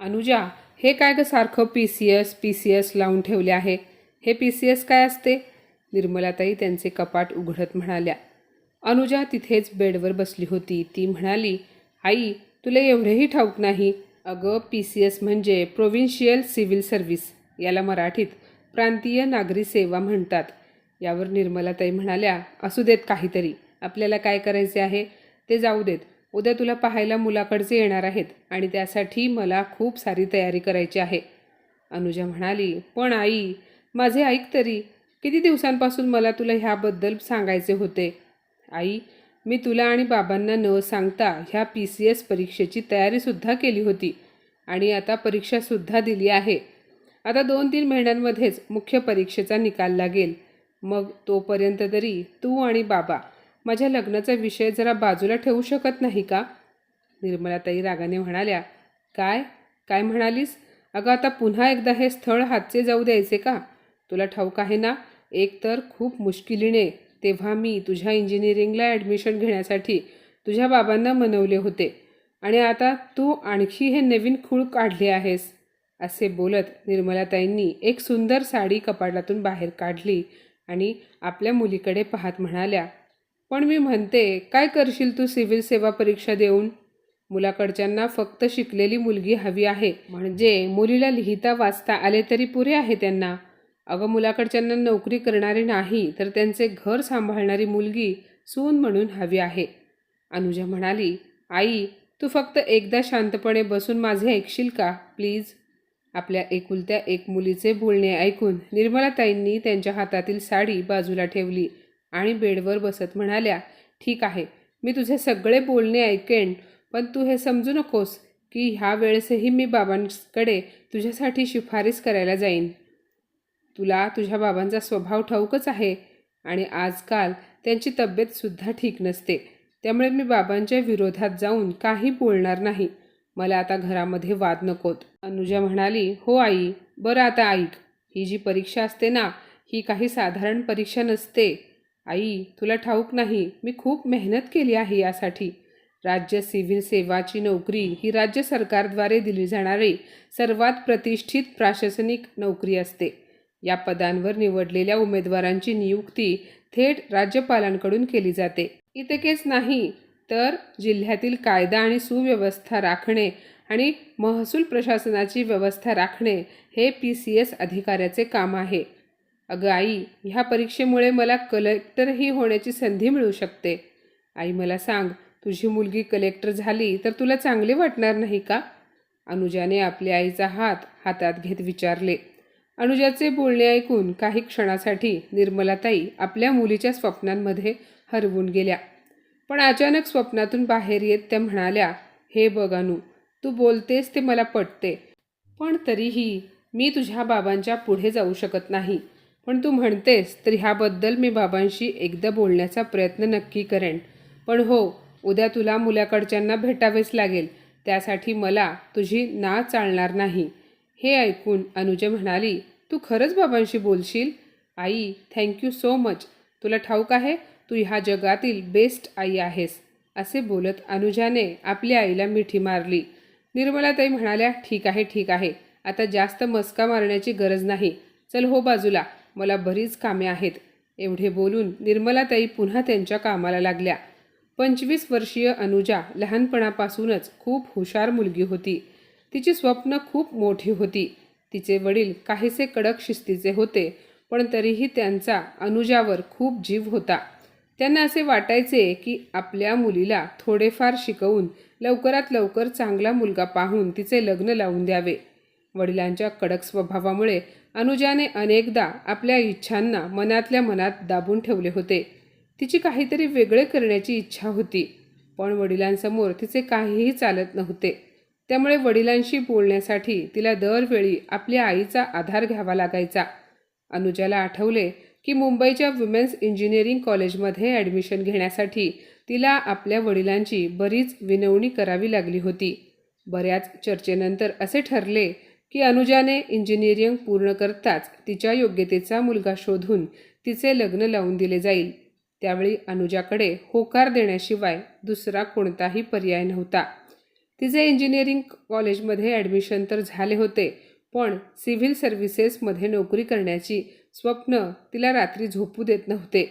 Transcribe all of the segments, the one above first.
अनुजा हे काय ग सारखं P C S P C S लावून ठेवले आहे? हे पी सी एस काय असते? निर्मलाताई त्यांचे कपाट उघडत म्हणाल्या. अनुजा तिथेच बेडवर बसली होती. ती म्हणाली आई तुला एवढेही ठाऊक नाही. अगं पी सी एस म्हणजे प्रोव्हिन्शियल सिव्हिल सर्व्हिस याला मराठीत प्रांतीय नागरी सेवा म्हणतात. यावर निर्मलाताई म्हणाल्या असू देत काहीतरी. आपल्याला काय करायचे आहे? ते जाऊ देत. उद्या तुला पाहायला मुलाकडचे येणार आहेत आणि त्यासाठी मला खूप सारी तयारी करायची आहे. अनुजा म्हणाली पण आई माझे ऐक तरी. किती दिवसांपासून मला तुला ह्याबद्दल सांगायचे होते? आई मी तुला आणि बाबांना न सांगता ह्या पी सी एस परीक्षेची तयारीसुद्धा केली होती आणि आता परीक्षासुद्धा दिली आहे. आता दोन तीन महिन्यांमध्येच मुख्य परीक्षेचा निकाल लागेल. मग तोपर्यंत तरी तू आणि बाबा माझ्या लग्नाचा विषय जरा बाजूला ठेवू शकत नाही का? निर्मलाताई रागाने म्हणाल्या काय? काय म्हणालीस? अगं आता पुन्हा एकदा हे स्थळ हातचे जाऊ द्यायचे का? तुला ठाऊक आहे ना एक तर खूप मुश्किलीने तेव्हा मी तुझ्या इंजिनिअरिंगला ॲडमिशन घेण्यासाठी तुझ्या बाबांना मनवले होते आणि आता तू आणखी हे नवीन खूळ काढले आहेस असे बोलत निर्मलाताईंनी एक सुंदर साडी कपाटातून बाहेर काढली आणि आपल्या मुलीकडे पाहत म्हणाल्या पण मी म्हणते काय करशील तू सिव्हिल सेवा परीक्षा देऊन? मुलाकडच्यांना फक्त शिकलेली मुलगी हवी आहे. म्हणजे मुलीला लिहिता वाचता आले तरी पुरे आहे त्यांना. अगं मुलाकडच्यांना नोकरी करणारी नाही तर त्यांचे घर सांभाळणारी मुलगी सून म्हणून हवी आहे. अनुजा म्हणाली आई तू फक्त एकदा शांतपणे बसून माझे ऐकशील का? प्लीज. आपल्या एकुलत्या एक मुलीचे बोलणे ऐकून निर्मलाताईंनी त्यांच्या हातातील साडी बाजूला ठेवली. आणि बेडवर बसत म्हणाल्या ठीक आहे मी तुझे सगळे बोलणे ऐकेन पण तू हे समजू नकोस की ह्या वेळेसही मी बाबांकडे तुझ्यासाठी शिफारस करायला जाईन. तुला तुझ्या बाबांचा स्वभाव ठाऊकच आहे आणि आजकाल त्यांची तब्येतसुद्धा ठीक नसते. त्यामुळे मी बाबांच्या विरोधात जाऊन काही बोलणार नाही. मला आता घरामध्ये वाद नकोत. अनुजा म्हणाली हो आई बरं आता ऐक. ही जी परीक्षा असते ना ही काही साधारण परीक्षा नसते. आई तुला ठाऊक नाही मी खूप मेहनत केली आहे यासाठी. राज्य सिव्हिल सेवाची नोकरी ही राज्य सरकारद्वारे दिली जाणारी सर्वात प्रतिष्ठित प्रशासनिक नोकरी असते. या पदांवर निवडलेल्या उमेदवारांची नियुक्ती थेट राज्यपालांकडून केली जाते. इतकेच नाही तर जिल्ह्यातील कायदा आणि सुव्यवस्था राखणे आणि महसूल प्रशासनाची व्यवस्था राखणे हे पी सी एस अधिकाऱ्याचे काम आहे. अगं आई ह्या परीक्षेमुळे मला कलेक्टरही होण्याची संधी मिळू शकते. आई मला सांग तुझी मुलगी कलेक्टर झाली तर तुला चांगले वाटणार नाही का? अनुजाने आपल्या आईचा हात हातात घेत विचारले. अनुजाचे बोलणे ऐकून काही क्षणासाठी निर्मलाताई आपल्या मुलीच्या स्वप्नांमध्ये हरवून गेल्या. पण अचानक स्वप्नातून बाहेर येत त्या म्हणाल्या हे बघ अनु तू बोलतेस ते मला पटते पण तरीही मी तुझ्या बाबांच्या पुढे जाऊ शकत नाही. पण तू म्हणतेस तर ह्याबद्दल मी बाबांशी एकदा बोलण्याचा प्रयत्न नक्की करेन. पण हो उद्या तुला मुलाकडच्यांना भेटावेच लागेल. त्यासाठी मला तुझी ना चालणार नाही. हे ऐकून अनुजा म्हणाली तू खरंच बाबांशी बोलशील? आई थँक्यू सो मच तुला ठाऊक आहे तू ह्या जगातील बेस्ट आई आहेस. असे बोलत अनुजाने आपल्या आईला मिठी मारली. निर्मलाताई म्हणाल्या ठीक आहे ठीक आहे. आता जास्त मस्का मारण्याची गरज नाही. चल हो बाजूला. मला बरीच कामे आहेत. एवढे बोलून निर्मलाताई पुन्हा त्यांच्या कामाला लागल्या. पंचवीस वर्षीय अनुजा लहानपणापासूनच खूप हुशार मुलगी होती. तिची स्वप्न खूप मोठी होती. तिचे वडील काहीसे कडक शिस्तीचे होते पण तरीही त्यांचा अनुजावर खूप जीव होता. त्यांना असे वाटायचे की आपल्या मुलीला थोडेफार शिकवून लवकरात लवकर चांगला मुलगा पाहून तिचे लग्न लावून द्यावे. वडिलांच्या कडक स्वभावामुळे अनुजाने अनेकदा आपल्या इच्छांना मनातल्या मनात दाबून ठेवले होते. तिची काहीतरी वेगळे करण्याची इच्छा होती. पण वडिलांसमोर तिचे काहीही चालत नव्हते. त्यामुळे वडिलांशी बोलण्यासाठी तिला दरवेळी आपल्या आईचा आधार घ्यावा लागायचा. अनुजाला आठवले की मुंबईच्या वुमेन्स इंजिनिअरिंग कॉलेजमध्ये ॲडमिशन घेण्यासाठी तिला आपल्या वडिलांची बरीच विनवणी करावी लागली होती. बऱ्याच चर्चेनंतर असे ठरले की अनुजाने इंजिनिअरिंग पूर्ण करताच तिच्या योग्यतेचा मुलगा शोधून तिचे लग्न लावून दिले जाईल. त्यावेळी अनुजाकडे होकार देण्याशिवाय दुसरा कोणताही पर्याय नव्हता. तिचे इंजिनिअरिंग कॉलेजमध्ये ॲडमिशन तर झाले होते पण सिव्हिल सर्व्हिसेसमध्ये नोकरी करण्याची स्वप्न तिला रात्री झोपू देत नव्हते.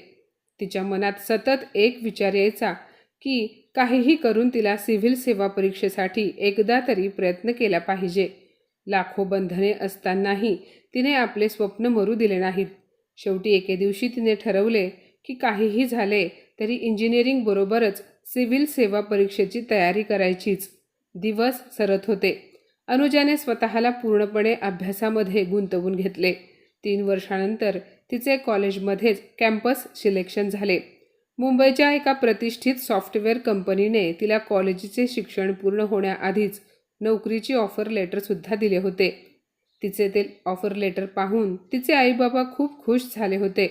तिच्या मनात सतत एक विचार यायचा की काहीही करून तिला सिव्हिल सेवा परीक्षेसाठी एकदा तरी प्रयत्न केला पाहिजे. लाखो बंधने असतानाही तिने आपले स्वप्न मरू दिले नाहीत. शेवटी एके दिवशी तिने ठरवले की काहीही झाले तरी इंजिनिअरिंग बरोबरच सिव्हिल सेवा परीक्षेची तयारी करायचीच. दिवस सरत होते. अनुजाने स्वतःला पूर्णपणे अभ्यासामध्ये गुंतवून घेतले. तीन वर्षानंतर तिचे कॉलेजमध्येच कॅम्पस सिलेक्शन झाले. मुंबईच्या एका प्रतिष्ठित सॉफ्टवेअर कंपनीने तिला कॉलेजचे शिक्षण पूर्ण होण्याआधीच नोकरीची ऑफर लेटरसुद्धा दिले होते. तिचे ते ऑफर लेटर पाहून तिचे आईबाबा खूप खुश झाले होते.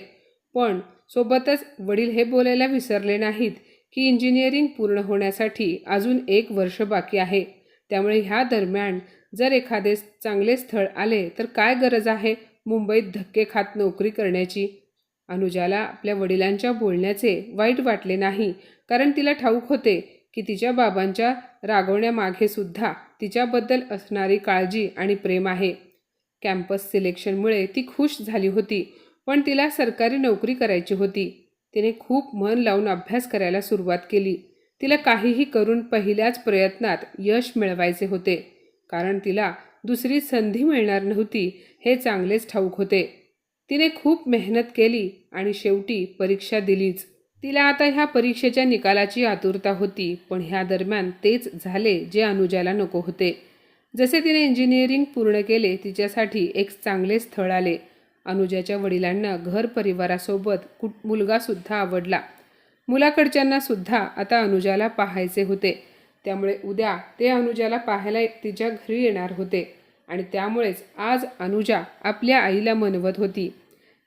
पण सोबतच वडील हे बोलायला विसरले नाहीत की इंजिनिअरिंग पूर्ण होण्यासाठी अजून एक वर्ष बाकी आहे. त्यामुळे ह्या दरम्यान जर एखादे चांगले स्थळ आले तर काय गरज आहे मुंबईत धक्के खात नोकरी करण्याची? अनुजाला आपल्या वडिलांच्या बोलण्याचे वाईट वाटले नाही कारण तिला ठाऊक होते की तिच्या बाबांच्या रागवण्यामागे सुद्धा तिच्याबद्दल असणारी काळजी आणि प्रेम आहे. कॅम्पस सिलेक्शनमुळे ती खुश झाली होती पण तिला सरकारी नोकरी करायची होती. तिने खूप मन लावून अभ्यास करायला सुरुवात केली. तिला काहीही करून पहिल्याच प्रयत्नात यश मिळवायचे होते कारण तिला दुसरी संधी मिळणार नव्हती हे चांगलेच ठाऊक होते. तिने खूप मेहनत केली आणि शेवटी परीक्षा दिलीच. तिला आता ह्या परीक्षेच्या निकालाची आतुरता होती पण ह्या दरम्यान तेच झाले जे अनुजाला नको होते. जसे तिने इंजिनिअरिंग पूर्ण केले तिच्यासाठी एक चांगले स्थळ आले. अनुजाच्या वडिलांना घर परिवारासोबत कुट मुलगासुद्धा आवडला. मुलाकडच्यांना सुद्धा आता अनुजाला पाहायचे होते. त्यामुळे उद्या ते अनुजाला पाहायला तिच्या घरी येणार होते. आणि त्यामुळेच आज अनुजा आपल्या आईला मनवत होती.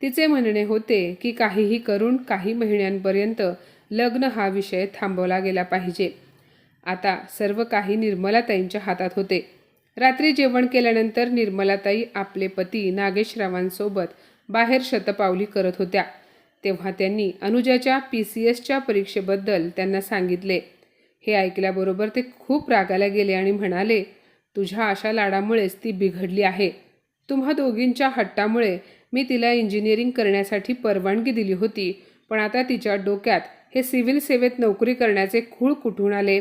तिचे म्हणणे होते की काहीही करून काही महिन्यांपर्यंत लग्न हा विषय थांबवला गेला पाहिजे. आता सर्व काही निर्मलाताईंच्या हातात होते. रात्री जेवण केल्यानंतर निर्मलाताई आपले पती नागेशरावांसोबत बाहेर शतपावली करत होत्या. तेव्हा त्यांनी अनुजाच्या पी सी एसच्या परीक्षेबद्दल त्यांना सांगितले. हे ऐकल्याबरोबर ते खूप रागाला गेले आणि म्हणाले तुझ्या अशा लाडामुळेच ती बिघडली आहे. तुम्हा दोघींच्या हट्टामुळे मी तिला इंजिनिअरिंग करण्यासाठी परवानगी दिली होती. पण आता तिच्या डोक्यात हे सिव्हिल सेवेत नोकरी करण्याचे खूळ कुठून आले?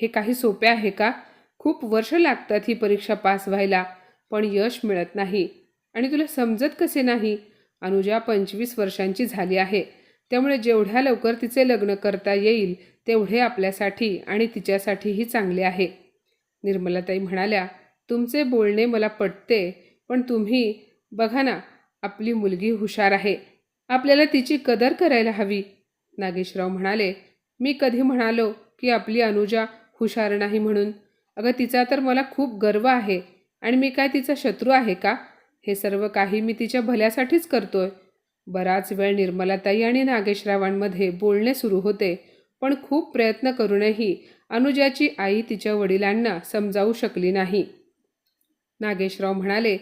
हे काही सोपे आहे का? खूप वर्ष लागतात ही परीक्षा पास व्हायला पण यश मिळत नाही. आणि तुला समजत कसे नाही? अनुजा पंचवीस वर्षांची झाली आहे. त्यामुळे जेवढ्या लवकर तिचे लग्न करता येईल तेवढे आपल्यासाठी आणि तिच्यासाठीही चांगले आहे. निर्मलाताई म्हणाल्या तुमचे बोलणे मला पटते पण तुम्ही बघा ना आपली मुलगी हुशार आहे. आपल्याला तिची कदर करायला हवी. नागेशराव म्हणाले मी कधी म्हणालो की आपली अनुजा हुशार नाही म्हणून? अगं तिचा तर मला खूप गर्व आहे. आणि मी काय तिचा शत्रू आहे का? हे सर्व काही मी तिच्या भल्यासाठीच करतोय. बराच वेळ निर्मलाताई आणि नागेशरावांमध्ये बोलणे सुरू होते पण खूप प्रयत्न करूनही अनुजाची आई तिच्या वडिलांना समजावू शकली नाही. नागेशराव म्हणाले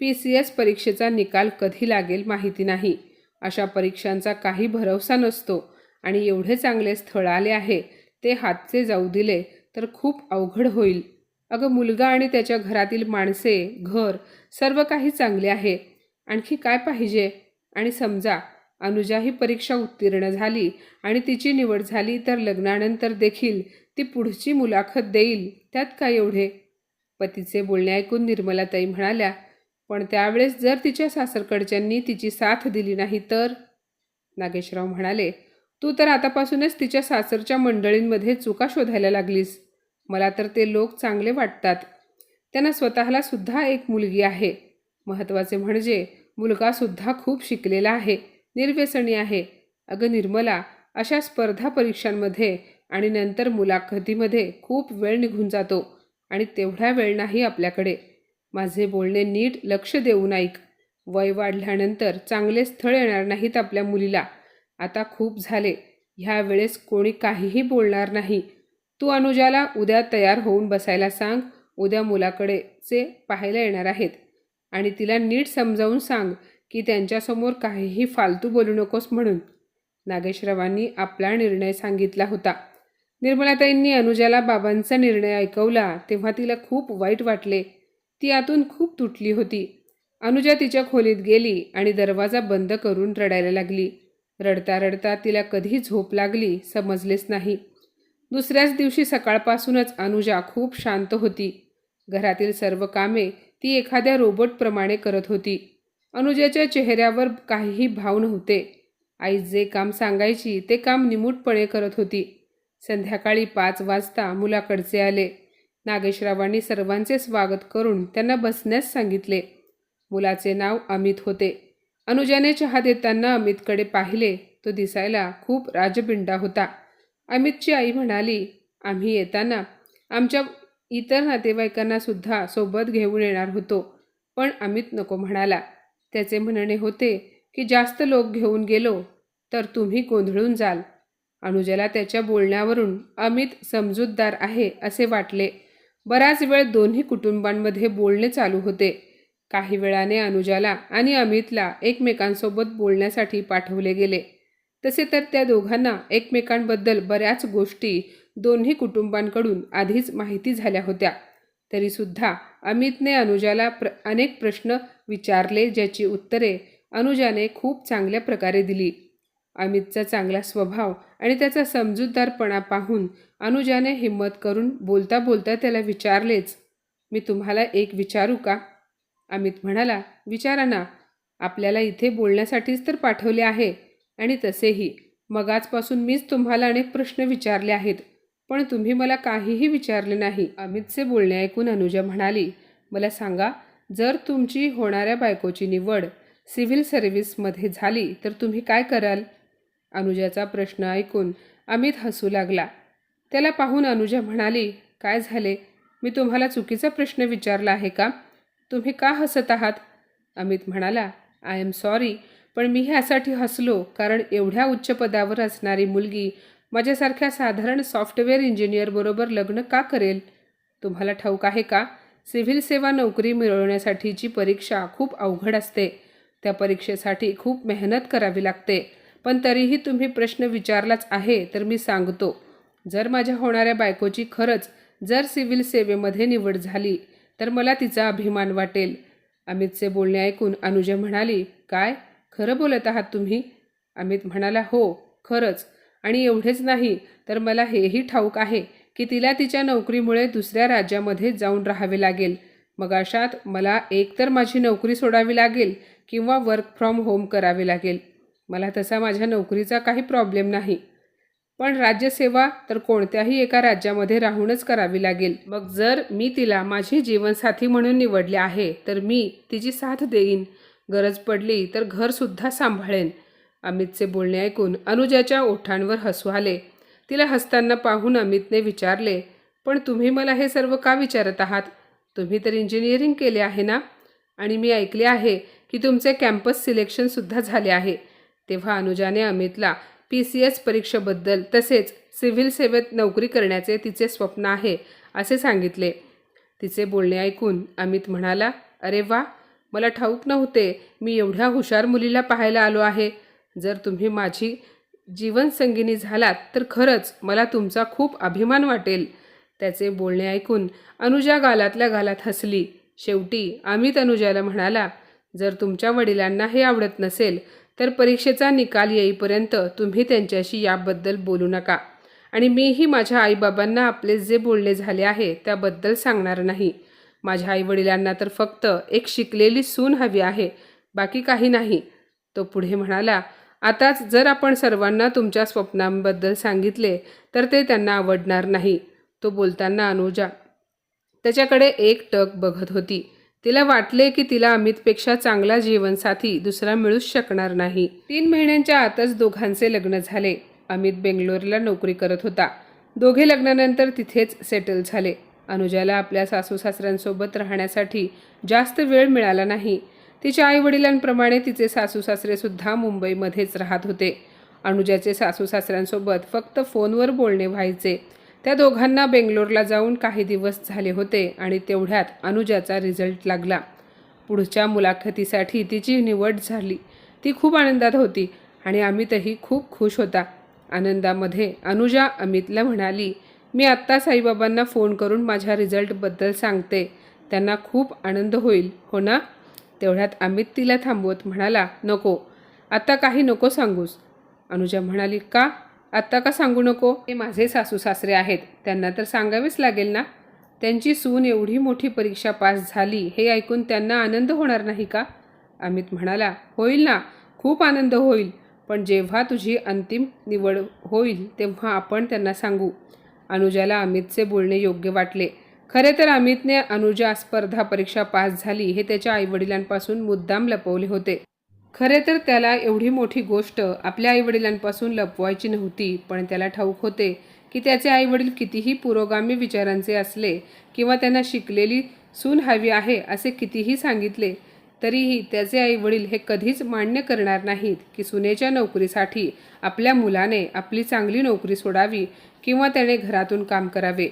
पी सी एस परीक्षेचा निकाल कधी लागेल माहिती नाही. अशा परीक्षांचा काही भरवसा नसतो आणि एवढे चांगले स्थळ आले आहे ते हातचे जाऊ दिले तर खूप अवघड होईल. अगं मुलगा आणि त्याच्या घरातील माणसे घर सर्व काही चांगले आहे. आणखी काय पाहिजे? आणि समजा अनुजा ही परीक्षा उत्तीर्ण झाली आणि तिची निवड झाली तर लग्नानंतर देखील ती पुढची मुलाखत देईल त्यात काय एवढे? पतीचे बोलणे ऐकून निर्मलाताई म्हणाल्या पण त्यावेळेस जर तिच्या सासरकडच्यांनी तिची साथ दिली नाही तर? नागेशराव म्हणाले तू तर आतापासूनच तिच्या सासरच्या मंडळींमध्ये चुका शोधायला लागलीस. मला तर ते लोक चांगले वाटतात. त्यांना स्वतःला सुद्धा एक मुलगी आहे. महत्त्वाचे म्हणजे मुलगासुद्धा खूप शिकलेला आहे निर्व्यसनी आहे. अगं निर्मला अशा स्पर्धा परीक्षांमध्ये आणि नंतर मुलाखतीमध्ये खूप वेळ निघून जातो आणि तेवढा वेळ नाही आपल्याकडे. माझे बोलणे नीट लक्ष देऊन ऐक वय वाढल्यानंतर चांगले स्थळ येणार नाहीत आपल्या मुलीला. आता खूप झाले. ह्या वेळेस कोणी काहीही बोलणार नाही. तू अनुजाला उद्या तयार होऊन बसायला सांग. उद्या मुलाकडेचे पाहायला येणार आहेत. आणि तिला नीट समजावून सांग की त्यांच्यासमोर काहीही फालतू बोलू नकोस म्हणून. नागेशरावांनी आपला निर्णय सांगितला होता. निर्मलाताईंनी अनुजाला बाबांचा निर्णय ऐकवला तेव्हा तिला खूप वाईट वाटले. ती आतून खूप तुटली होती. अनुजा तिच्या खोलीत गेली आणि दरवाजा बंद करून रडायला लागली. रडता रडता तिला कधी झोप लागली समजलेच नाही. दुसऱ्याच दिवशी सकाळपासूनच अनुजा खूप शांत होती. घरातील सर्व कामे ती एखाद्या रोबोटप्रमाणे करत होती. अनुजाच्या चेहऱ्यावर काहीही भाव नव्हते. आई जे काम सांगायची ते काम निमूटपणे करत होती. संध्याकाळी पाच वाजता मुलाकडचे आले. नागेशरावांनी सर्वांचे स्वागत करून त्यांना बसण्यास सांगितले. मुलाचे नाव अमित होते. अनुजाने चहा देताना अमितकडे पाहिले. तो दिसायला खूप राजपिंडा होता. अमितची आई म्हणाली आम्ही येताना आमच्या इतर नातेवाईकांना सुद्धा सोबत घेऊन येणार होतो. पण अमित नको म्हणाला. त्याचे म्हणणे होते की जास्त लोक घेऊन गेलो तर तुम्ही गोंधळून जाल. अनुजाला त्याच्या बोलण्यावरून अमित समजूतदार आहे असे वाटले. बराच वेळ दोन्ही कुटुंबांमध्ये बोलणे चालू होते. काही वेळाने अनुजाला आणि अमितला एकमेकांसोबत बोलण्यासाठी पाठवले गेले. तसे तर त्या दोघांना एकमेकांबद्दल बऱ्याच गोष्टी दोन्ही कुटुंबांकडून आधीच माहिती झाल्या होत्या. तरीसुद्धा अमितने अनुजाला प्र अनेक प्रश्न विचारले ज्याची उत्तरे अनुजाने खूप चांगल्या प्रकारे दिली. अमितचा चांगला स्वभाव आणि त्याचा समजूतदारपणा पाहून अनुजाने हिंमत करून बोलता बोलता त्याला विचारलेच मी तुम्हाला एक विचारू का? अमित म्हणाला विचारा ना. आपल्याला इथे बोलण्यासाठीच तर पाठवले आहे आणि तसेही. मगाचपासून मीच तुम्हाला अनेक प्रश्न विचारले आहेत पण तुम्ही मला काहीही विचारले नाही. अमितचे बोलणे ऐकून अनुजा म्हणाली मला सांगा जर तुमची होणाऱ्या बायकोची निवड सिव्हिल सर्व्हिसमध्ये झाली तर तुम्ही काय कराल? अनुजाचा प्रश्न ऐकून अमित हसू लागला. त्याला पाहून अनुजा म्हणाली काय झाले? मी तुम्हाला चुकीचा प्रश्न विचारला आहे का? तुम्ही का हसत आहात? अमित म्हणाला आय एम सॉरी पण मी ह्यासाठी हसलो कारण एवढ्या उच्च पदावर असणारी मुलगी माझ्यासारख्या साधारण सॉफ्टवेअर इंजिनियरबरोबर लग्न का करेल? तुम्हाला ठाऊक आहे का? सिव्हिल सेवा नोकरी मिळवण्यासाठीची परीक्षा खूप अवघड असते. त्या परीक्षेसाठी खूप मेहनत करावी लागते. पण तरीही तुम्ही प्रश्न विचारलाच आहे तर मी सांगतो. जर माझ्या होणाऱ्या बायकोची खरंच जर सिव्हिल सेवेमध्ये निवड झाली तर मला तिचा अभिमान वाटेल. अमितचे बोलणे ऐकून अनुजा म्हणाली काय? खरं बोलत आहात तुम्ही? अमित म्हणाला हो खरंच. आणि एवढेच नाही तर मला हेही ठाऊक आहे की तिला तिच्या नोकरीमुळे दुसऱ्या राज्यामध्ये जाऊन राहावे लागेल. मग अशात मला एकतर माझी नोकरी सोडावी लागेल किंवा वर्क फ्रॉम होम करावे लागेल. मला तसा माझ्या नोकरीचा काही प्रॉब्लेम नाही. पण राज्यसेवा तर कोणत्याही एका राज्यामध्ये राहूनच करावी लागेल. मग जर मी तिला माझी जीवनसाथी म्हणून निवडले आहे तर मी तिची साथ देईन. गरज पडली तर घरसुद्धा सांभाळेन. अमितचे बोलणे ऐकून अनुजाच्या ओठांवर हसू आले. तिला हसताना पाहून अमितने विचारले पण तुम्ही मला हे सर्व का विचारत आहात? तुम्ही तर इंजिनिअरिंग केले आहे ना? आणि मी ऐकले आहे की तुमचे कॅम्पस सिलेक्शनसुद्धा झाले आहे. तेव्हा अनुजाने अमितला पी सी एस परीक्षेबद्दल तसेच सिव्हिल सेवेत नोकरी करण्याचे तिचे स्वप्न आहे असे सांगितले. तिचे बोलणे ऐकून अमित म्हणाला अरे वा मला ठाऊक नव्हते मी एवढ्या हुशार मुलीला पाहायला आलो आहे. जर तुम्ही माझी जीवनसंगिनी झालात तर खरंच मला तुमचा खूप अभिमान वाटेल. त्याचे बोलणे ऐकून अनुजा गालातल्या गालात हसली. शेवटी अमित अनुजाला म्हणाला जर तुमच्या वडिलांना हे आवडत नसेल तर परीक्षेचा निकाल येईपर्यंत तुम्ही त्यांच्याशी याबद्दल बोलू नका. आणि मीही माझ्या आईबाबांना आपले जे बोलणे झाले आहे त्याबद्दल सांगणार नाही. माझ्या आईवडिलांना तर फक्त एक शिकलेली सून हवी आहे बाकी काही नाही. तो पुढे म्हणाला आताच जर आपण सर्वांना तुमच्या स्वप्नांबद्दल सांगितले तर ते त्यांना आवडणार नाही. तो बोलताना अनुजा त्याच्याकडे एक टक बघत होती. तिला वाटले की तिला अमितपेक्षा चांगला जीवनसाथी दुसरा मिळूच शकणार नाही. तीन महिन्यांच्या आतच दोघांचे लग्न झाले. अमित बेंगलोरला नोकरी करत होता. दोघे लग्नानंतर तिथेच सेटल झाले. अनुजाला आपल्या सासू सासऱ्यांसोबत राहण्यासाठी जास्त वेळ मिळाला नाही. तिच्या आईवडिलांप्रमाणे तिचे सासू सासरेसुद्धा मुंबईमध्येच राहत होते. अनुजाचे सासू सासऱ्यांसोबत फक्त फोनवर बोलणे व्हायचे. त्या दोघांना बेंगलोरला जाऊन काही दिवस झाले होते आणि तेवढ्यात अनुजाचा रिझल्ट लागला. पुढच्या मुलाखतीसाठी तिची निवड झाली. ती खूप आनंदात होती आणि अमितही खूप खुश होता. आनंदामध्ये अनुजा अमितला म्हणाली मी आत्ता साईबाबांना फोन करून माझ्या रिझल्टबद्दल सांगते. त्यांना खूप आनंद होईल हो ना? तेवढ्यात अमित तिला थांबवत म्हणाला नको. आत्ता काही नको सांगूस. अनुजा म्हणाली का? आत्ता का सांगू नको? हे माझे सासू सासरे आहेत. त्यांना तर सांगावेच लागेल ना? त्यांची सून एवढी मोठी परीक्षा पास झाली हे ऐकून त्यांना आनंद होणार नाही का? अमित म्हणाला होईल ना खूप आनंद होईल. पण जेव्हा तुझी अंतिम निवड होईल तेव्हा आपण त्यांना सांगू. अनुजाला अमितचे बोलणे योग्य वाटले. खरे तर अमितने अनुजा स्पर्धा परीक्षा पास झाली हे त्याच्या आईवडिलांपासून मुद्दाम लपवले होते. खरे तर त्याला एवढी मोठी गोष्ट आपल्या आईवडिलांपासून लपवायची नव्हती पण त्याला ठाऊक होते की त्याचे आईवडील कितीही पुरोगामी विचारांचे असले किंवा त्यांना शिकलेली सून हवी आहे असे कितीही सांगितले तरीही त्याचे आईवडील हे कधीच मान्य करणार नाहीत की सुनेच्या नोकरीसाठी आपल्या मुलाने आपली चांगली नोकरी सोडावी किंवा त्याने घरातून काम करावे.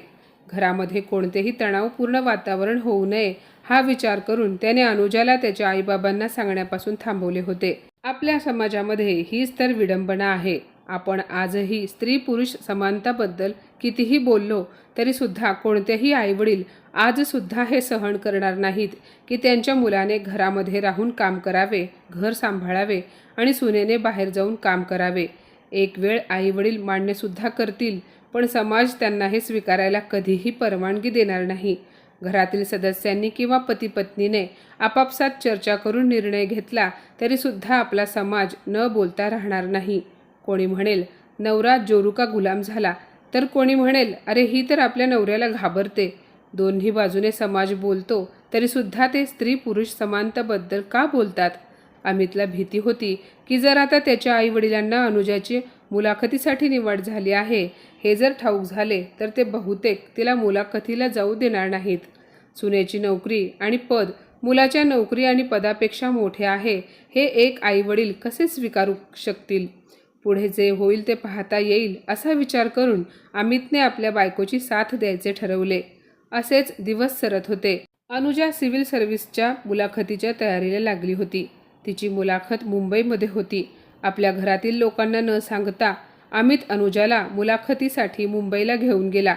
घरामध्ये कोणतेही तणावपूर्ण वातावरण होऊ नये हा विचार करून त्याने अनुजाला त्याच्या आईबाबांना सांगण्यापासून थांबवले होते. आपल्या समाजामध्ये हीच तर विडंबना आहे. आपण आजही स्त्री पुरुष समानताबद्दल कितीही बोललो तरी सुद्धा कोणतेही आईवडील आजसुद्धा हे सहन करणार नाहीत की त्यांच्या मुलाने घरामध्ये राहून काम करावे घर सांभाळावे आणि सुनेने बाहेर जाऊन काम करावे. एक वेळ आईवडील मान्यसुद्धा करतील पण समाज त्यांना हे स्वीकारायला कधीही परवानगी देणार नाही. घरातील सदस्यांनी किंवा पतीपत्नीने आपापसात चर्चा करून निर्णय घेतला तरीसुद्धा आपला समाज न बोलता राहणार नाही. कोणी म्हणेल नवरा जोरुका गुलाम झाला. तर कोणी म्हणेल अरे ही तर आपल्या नवऱ्याला घाबरते. दोन्ही बाजूने समाज बोलतो तरीसुद्धा ते स्त्री पुरुष समानताबद्दल का बोलतात? अमितला भीती होती की जर आता त्याच्या आईवडिलांना अनुजाची मुलाखतीसाठी निवड झाली आहे. हे जर ठाऊक झाले तर ते बहुतेक तिला मुलाखतीला जाऊ देणार नाहीत. सुनेची नोकरी आणि पद मुलाच्या नोकरी आणि पदापेक्षा मोठे आहे. हे एक आईवडील कसे स्वीकारू शकतील? पुढे जे होईल ते पाहता येईल असा विचार करून अमितने आपल्या बायकोची साथ द्यायचे ठरवले. असेच दिवस सरत होते. अनुजा सिव्हिल सर्व्हिसच्या मुलाखतीच्या तयारीला लागली होती. तिची मुलाखत मुंबईमध्ये होती. आपल्या घरातील लोकांना न सांगता अमित अनुजाला मुलाखतीसाठी मुंबईला घेऊन गेला.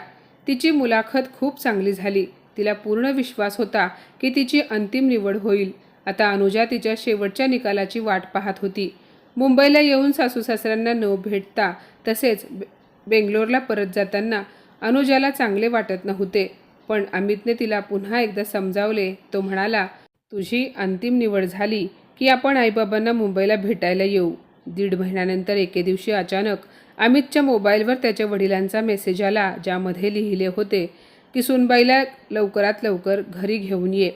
तिची मुलाखत खूप चांगली झाली. तिला पूर्ण विश्वास होता की तिची अंतिम निवड होईल. आता अनुजा तिच्या शेवटच्या निकालाची वाट पाहत होती. मुंबईला येऊन सासू सासऱ्यांना न भेटता तसेच बेंगलोरला परत जाताना अनुजाला चांगले वाटत नव्हते. पण अमितने तिला पुन्हा एकदा समजावले. तो म्हणाला तुझी अंतिम निवड झाली की आपण आईबाबांना मुंबईला भेटायला येऊ. दीड महिन्यानंतर एके दिवशी अचानक अमितच्या मोबाईलवर त्याच्या वडिलांचा मेसेज आला ज्यामध्ये लिहिले होते की सुनबाईला लवकरात लवकर घरी घेऊन ये.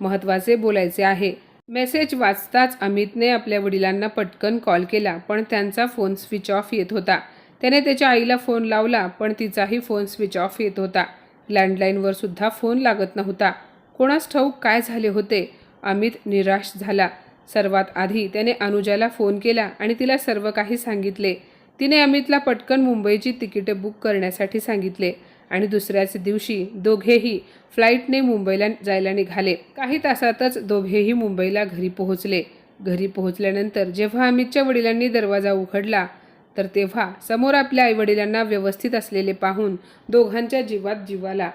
महत्त्वाचे बोलायचे आहे. मेसेज वाचताच अमितने आपल्या वडिलांना पटकन कॉल केला पण त्यांचा फोन स्विच ऑफ येत होता. त्याने त्याच्या आईला फोन लावला पण तिचाही फोन स्विच ऑफ येत होता. लँडलाईनवर सुद्धा फोन लागत नव्हता. कोणास ठाऊक काय झाले होते? अमित निराश झाला. सर्वात आधी त्याने अनुजाला फोन केला आणि तिला सर्व काही सांगितले. तिने अमितला पटकन मुंबईची तिकिटे बुक करण्यासाठी सांगितले आणि दुसऱ्याच दिवशी दोघेही फ्लाईटने मुंबईला जायला निघाले. काही तासातच दोघेही मुंबईला घरी पोहोचले. घरी पोहोचल्यानंतर जेव्हा अमितच्या वडिलांनी दरवाजा उघडला तर तेव्हा समोर आपल्या आईवडिलांना व्यवस्थित असलेले पाहून दोघांच्या जीवात जीवाला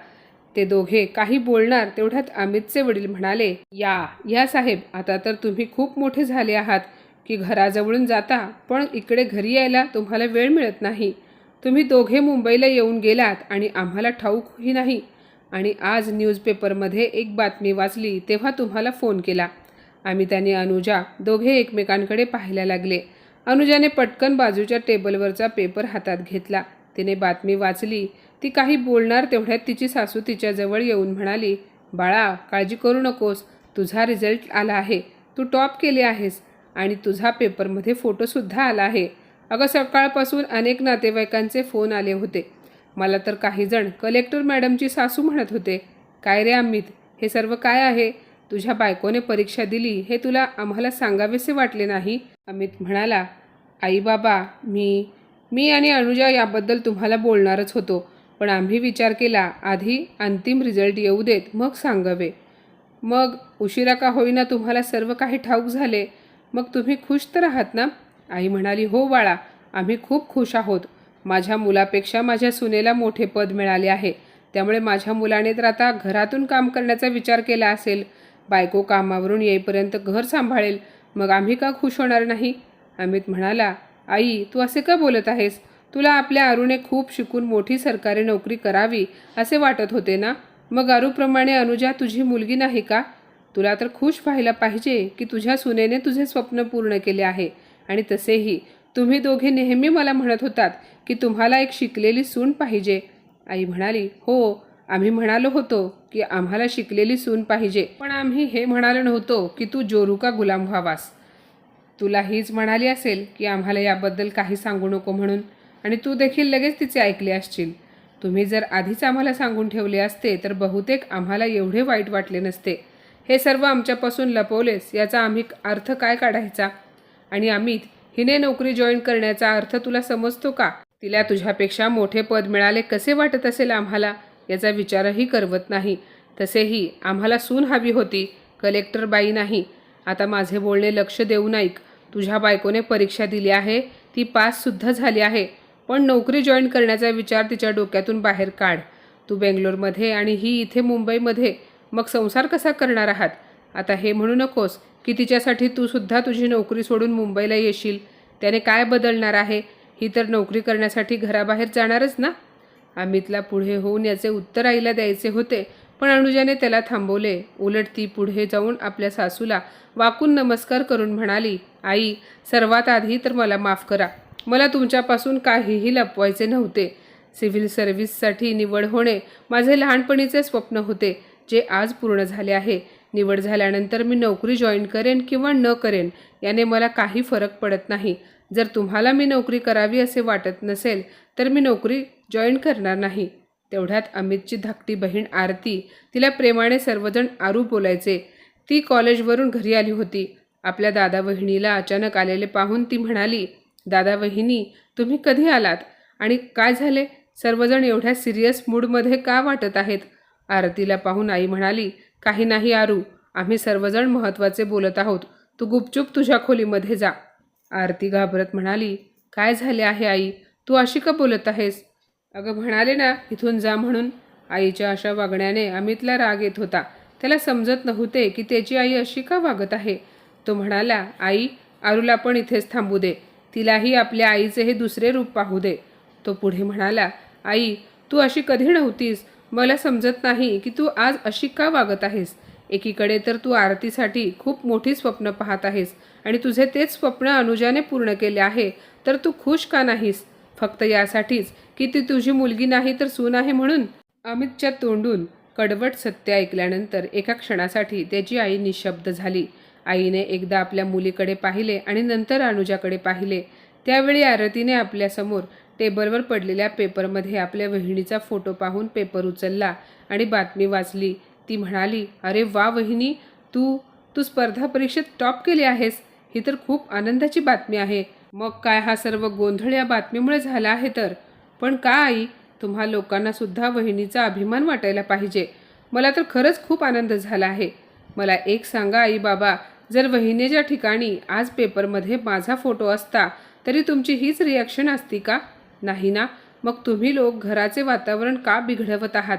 ते दोघे काही बोलणार तेवढ्यात अमितचे वडील म्हणाले या या साहेब आता तर तुम्ही खूप मोठे झाले आहात की घराजवळून जाता पण इकडे घरी यायला तुम्हाला वेळ मिळत नाही. तुम्ही दोघे मुंबईला येऊन गेलात आणि आम्हाला ठाऊकही नाही. आणि आज न्यूजपेपरमध्ये एक बातमी वाचली तेव्हा तुम्हाला फोन केला. आम्ही त्याने अनुजा दोघे एकमेकांकडे पाहायला लागले. अनुजाने पटकन बाजूच्या टेबलवरचा पेपर हातात घेतला. तिने बातमी वाचली ती काही बोलणार तेवढ्यात तिची सासू तिच्याजवळ येऊन म्हणाली बाळा काळजी करू नकोस तुझा रिझल्ट आला आहे. तू टॉप केले आहेस आणि तुझा पेपरमध्ये फोटोसुद्धा आला आहे. अगं सकाळपासून अनेक नातेवाईकांचे फोन आले होते. मला तर काही जण कलेक्टर मॅडमची सासू म्हणत होते काय रे अमित हे सर्व काय आहे? तुझ्या बायकोने परीक्षा दिली हे तुला आम्हाला सांगावेसे वाटले नाही? अमित म्हणाला आई बाबा मी मी आणि अनुजा याबद्दल तुम्हाला बोलणारच होतो. पण आम्ही विचार केला आधी अंतिम रिझल्ट येऊ देत मग सांगावे. मग उशिरा का होईना तुम्हाला सर्व काही ठाऊक झाले? मग तुम्ही खुश तर आहात ना? आई म्हणाली हो बाळा आम्ही खूप खुश आहोत. माझ्या मुलापेक्षा माझ्या सुनेला मोठे पद मिळाले आहे. त्यामुळे माझ्या मुलाने तर आता घरातून काम करण्याचा विचार केला असेल. बायको कामावरून येईपर्यंत घर सांभाळेल. मग आम्ही का खुश होणार नाही? अमित म्हणाला आई तू असे का बोलत आहेस? तुला आपल्या अरुणे खूप शिकून मोठी सरकारी नोकरी करावी असे वाटत होते ना? मग अरूप्रमाणे अनुजा तुझी मुलगी नाही का? तुला तर खुश व्हायला पाहिजे की तुझ्या सुनेने तुझे स्वप्न पूर्ण केले आहे. आणि तसेही तुम्ही दोघे नेहमी मला म्हणत होतात की तुम्हाला एक शिकलेली सून पाहिजे. आई म्हणाली हो आम्ही म्हणालो होतो की आम्हाला शिकलेली सून पाहिजे. पण आम्ही हे म्हणालो नव्हतो की तू जोरुका गुलाम व्हावास. तुला हीच म्हणाली असेल की आम्हाला याबद्दल काही सांगू नको म्हणून. आणि तू देखील लगेच तिचे ऐकले असशील. तुम्ही जर आधीच आम्हाला सांगून ठेवले असते तर बहुतेक आम्हाला एवढे वाईट वाटले नसते. हे सर्व आमच्यापासून लपवलेस याचा आम्ही अर्थ काय काढायचा? आणि अमित हिने नोकरी जॉईन करण्याचा अर्थ तुला समजतो का? तिला तुझ्यापेक्षा मोठे पद मिळाले कसे वाटत असेल आम्हाला? याचा विचारही करवत नाही. तसेही आम्हाला सून हवी होती. कलेक्टर बाई नाही. आता माझे बोलणे लक्ष देऊन ऐक तुझ्या बायकोने परीक्षा दिली आहे. ती पाससुद्धा झाली आहे. पण नोकरी जॉईन करण्याचा विचार तिच्या डोक्यातून बाहेर काढ. तू बेंगलोरमध्ये आणि ही इथे मुंबईमध्ये मग संसार कसा करणार आहात? आता हे म्हणू नकोस की तिच्यासाठी तू सुद्धा तुझी नोकरी सोडून मुंबईला येशील. त्याने काय बदलणार आहे? ही तर नोकरी करण्यासाठी घराबाहेर जाणारच ना? अमितला पुढे होऊन याचे उत्तर आईला द्यायचे होते पण अनुजाने त्याला थांबवले. उलट ती पुढे जाऊन आपल्या सासूला वाकून नमस्कार करून म्हणाली आई सर्वात आधी तर मला माफ करा. मला तुमच्यापासून काहीही लपवायचे नव्हते. सिव्हिल सर्व्हिससाठी निवड होणे माझे लहानपणीचे स्वप्न होते जे आज पूर्ण झाले आहे. निवड झाल्यानंतर मी नोकरी जॉईन करेन किंवा न करेन याने मला काही फरक पडत नाही. जर तुम्हाला मी नोकरी करावी असे वाटत नसेल तर मी नोकरी जॉईन करणार नाही. तेवढ्यात अमितची धाकटी बहीण आरती तिला प्रेमाने सर्वजण आरू बोलायचे. ती कॉलेजवरून घरी आली होती. आपल्या दादा बहिणीला अचानक आलेले पाहून ती म्हणाली दादा वहिनी तुम्ही कधी आलात? आणि काय झाले? सर्वजण एवढ्या सिरियस मूडमध्ये का वाटत आहेत? आरतीला पाहून आई म्हणाली काही नाही आरू आम्ही सर्वजण महत्त्वाचे बोलत आहोत. तू गुपचूप तुझ्या खोलीमध्ये जा. आरती घाबरत म्हणाली काय झाले आहे आई? तू अशी का बोलत आहेस? अगं म्हणाले ना इथून जा म्हणून. आईच्या अशा वागण्याने अमितला राग येत होता. त्याला समजत नव्हते की त्याची आई अशी का वागत आहे? तो म्हणाला आई आरूला पण इथेच थांबू दे. तिलाही आपल्या आईचे हे दुसरे रूप पाहू दे. तो पुढे म्हणाला आई तू अशी कधी नव्हतीस? मला समजत नाही की तू आज अशी का वागत आहेस? एकीकडे तर तू आरतीसाठी खूप मोठी स्वप्न पाहत आहेस आणि तुझे तेच स्वप्न अनुजाने पूर्ण केले आहे तर तू खुश का नाहीस? फक्त यासाठीच की ती तुझी मुलगी नाही तर सून आहे म्हणून? अमितच्या तोंडून कडवट सत्य ऐकल्यानंतर एका क्षणासाठी त्याची आई निशब्द झाली. आईने एकदा आपल्या मुलीकडे पाहिले आणि नंतर अनुजाकडे पाहिले. त्यावेळी आरतीने आपल्यासमोर टेबलवर पडलेल्या पेपरमध्ये आपल्या वहिनीचा फोटो पाहून पेपर उचलला आणि बातमी वाचली. ती म्हणाली अरे वा वहिनी तू तू स्पर्धा परीक्षेत टॉप केली आहेस. ही तर खूप आनंदाची बातमी आहे. मग काय हा सर्व गोंधळ या बातमीमुळे झाला आहे तर? पण का आई? तुम्हा लोकांना सुद्धा वहिनीचा अभिमान वाटायला पाहिजे. मला तर खरंच खूप आनंद झाला आहे. मला एक सांगा आई बाबा जर वहिनीच्या ठिकाणी आज पेपरमध्ये माझा फोटो असता तरी तुमची हीच रिॲक्शन असती का? नाही ना. मग तुम्ही लोक घराचे वातावरण का बिघडवत आहात?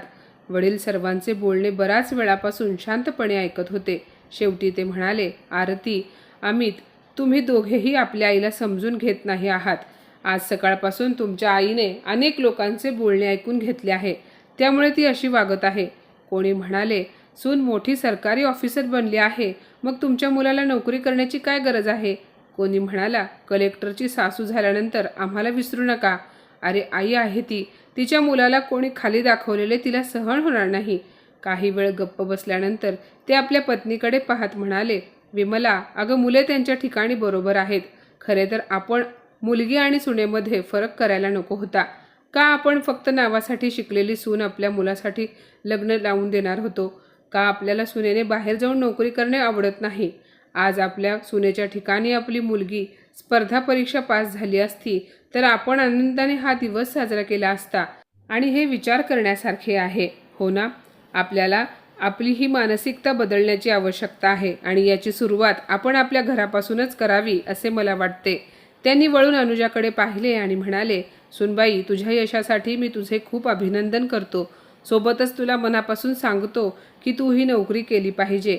वडील सर्वांचे बोलणे बराच वेळापासून शांतपणे ऐकत होते. शेवटी ते म्हणाले आरती अमित तुम्ही दोघेही आपल्या आईला समजून घेत नाही आहात. आज सकाळपासून तुमच्या आईने अनेक लोकांचे बोलणे ऐकून घेतले आहे. त्यामुळे ती अशी वागत आहे. कोणी म्हणाले सून मोठी सरकारी ऑफिसर बनली आहे. मग तुमच्या मुलाला नोकरी करण्याची काय गरज आहे? कोणी म्हणाला कलेक्टरची सासू झाल्यानंतर आम्हाला विसरू नका. अरे आई आहे ती. तिच्या मुलाला कोणी खाली दाखवलेले तिला सहन होणार नाही. काही वेळ गप्प बसल्यानंतर ते आपल्या पत्नीकडे पाहत म्हणाले विमला अगं मुले त्यांच्या ठिकाणी बरोबर आहेत. खरे तर आपण मुलगी आणि सुनेमध्ये फरक करायला नको होता. का आपण फक्त नावासाठी शिकलेली सून आपल्या मुलासाठी लग्न लावून देणार होतो? का आपल्याला सुनेने बाहेर जाऊन नोकरी करणे आवडत नाही? आज आपल्या सुनेच्या ठिकाणी आपली मुलगी स्पर्धा परीक्षा पास झाली असती तर आपण आनंदाने हा दिवस साजरा केला असता आणि हे विचार करण्यासारखे आहे हो ना? आपल्याला आपली ही मानसिकता बदलण्याची आवश्यकता आहे आणि याची सुरुवात आपण आपल्या घरापासूनच करावी असे मला वाटते. त्यांनी वळून अनुजाकडे पाहिले आणि म्हणाले सुनबाई तुझ्या यशासाठी मी तुझे खूप अभिनंदन करतो. सोबतच तुला मनापासून सांगतो की तू ही नोकरी केली पाहिजे.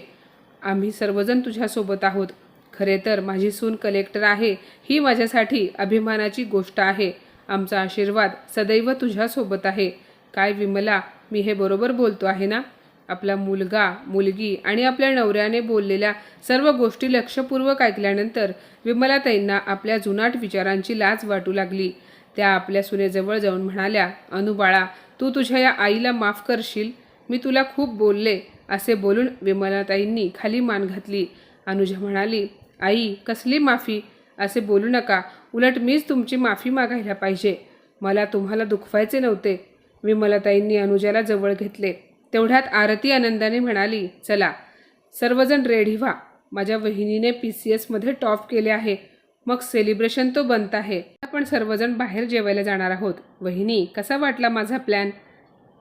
आम्ही सर्वजण तुझ्यासोबत आहोत. खरे तर माझी सून कलेक्टर आहे ही माझ्यासाठी अभिमानाची गोष्ट आहे. आमचा आशीर्वाद सदैव तुझ्यासोबत आहे. काय विमला मी हे बरोबर बोलतो आहे ना? आपला मुलगा मुलगी आणि आपल्या नवऱ्याने बोललेल्या सर्व गोष्टी लक्षपूर्वक ऐकल्यानंतर विमलाताईंना आपल्या जुनाट विचारांची लाज वाटू लागली. त्या आपल्या सुनेजवळ जाऊन म्हणाल्या अनुबाळा तू तुझ्या या आईला माफ करशील. मी तुला खूप बोलले असे बोलून विमलाताईंनी खाली मान घातली. अनुजा म्हणाली आई कसली माफी? असे बोलू नका. उलट मीच तुमची माफी मागायला पाहिजे. मला तुम्हाला दुखवायचे नव्हते. विमलाताईंनी अनुजाला जवळ घेतले. तेवढ्यात आरती आनंदाने म्हणाली चला. सर्वजण रेडी व्हा. माझ्या वहिनीने पी सी एसमध्ये टॉप केले आहे. मग सेलिब्रेशन तो बनत आहे. आपण सर्वजण बाहेर जेवायला जाणार आहोत. वहिनी कसा वाटला माझा प्लॅन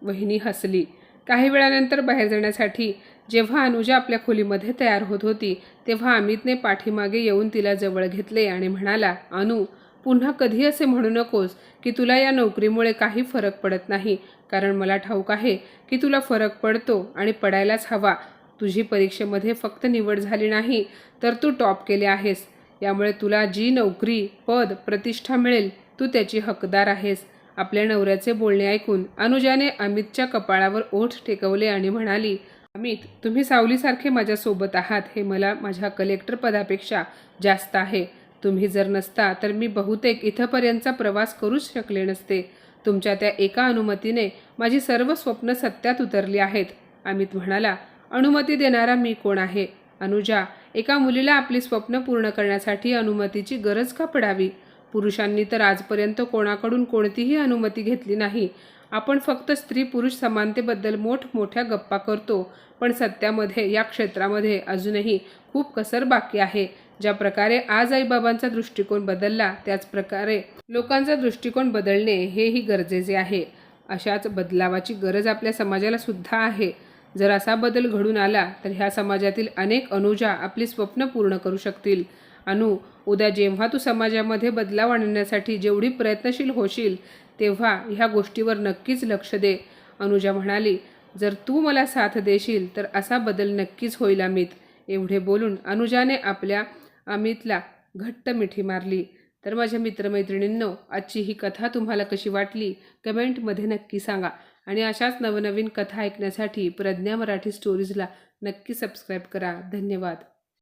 वहिनी हसली. काही वेळानंतर बाहेर जाण्यासाठी जेव्हा अनुजा आपल्या खोलीमध्ये तयार होत होती तेव्हा अमितने पाठीमागे येऊन तिला जवळ घेतले आणि म्हणाला अनु पुन्हा कधी असे म्हणू नकोस की तुला या नोकरीमुळे काही फरक पडत नाही. कारण मला ठाऊक आहे की तुला फरक पडतो आणि पडायलाच हवा. तुझी परीक्षेमध्ये फक्त निवड झाली नाही तर तू टॉप केले आहेस. यामुळे तुला जी नोकरी पद प्रतिष्ठा मिळेल तू त्याची हकदार आहेस. आपल्या नवऱ्याचे बोलणे ऐकून अनुजाने अमितच्या कपाळावर ओठ टेकवले आणि म्हणाली अमित तुम्ही सावलीसारखे माझ्यासोबत आहात. हे मला माझ्या कलेक्टर पदापेक्षा जास्त आहे. तुम्ही जर नसता तर मी बहुतेक इथंपर्यंतचा प्रवास करूच शकले नसते. तुमच्या त्या एका अनुमतीने माझी सर्व स्वप्न सत्यात उतरली आहेत. अमित म्हणाला अनुमती देणारा मी कोण आहे? अनुजा एका मुलीला आपली स्वप्न पूर्ण करण्यासाठी अनुमतीची गरज का पडावी? पुरुषांनी तर आजपर्यंत कोणाकडून कोणतीही अनुमती घेतली नाही. आपण फक्त स्त्री पुरुष समानतेबद्दल मोठमोठ्या गप्पा करतो पण सत्यामध्ये या क्षेत्रामध्ये अजूनही खूप कसर बाकी आहे. ज्या प्रकारे आज आईबाबांचा दृष्टिकोन बदलला त्याच प्रकारे लोकांचा दृष्टिकोन बदलणे हेही गरजेचे आहे. अशाच बदलावाची गरज आपल्या समाजाला सुद्धा आहे. जर असा बदल घडून आला तर ह्या समाजातील अनेक अनुजा आपली स्वप्न पूर्ण करू शकतील. अनु उद्या जेव्हा तू समाजामध्ये बदलाव आणण्यासाठी जेवढी प्रयत्नशील होशील तेव्हा ह्या गोष्टीवर नक्कीच लक्ष दे. अनुजा म्हणाली जर तू मला साथ देशील तर असा बदल नक्कीच होईल अमित. एवढे बोलून अनुजाने आपल्या अमितला घट्ट मिठी मारली. तर माझ्या मित्रमैत्रिणींनो आजची ही कथा तुम्हाला कशी वाटली? कमेंटमध्ये नक्की सांगा. आणि अशाच नवनवीन कथा ऐकण्यासाठी प्रज्ञा मराठी स्टोरीजला नक्की सबस्क्राईब करा. धन्यवाद.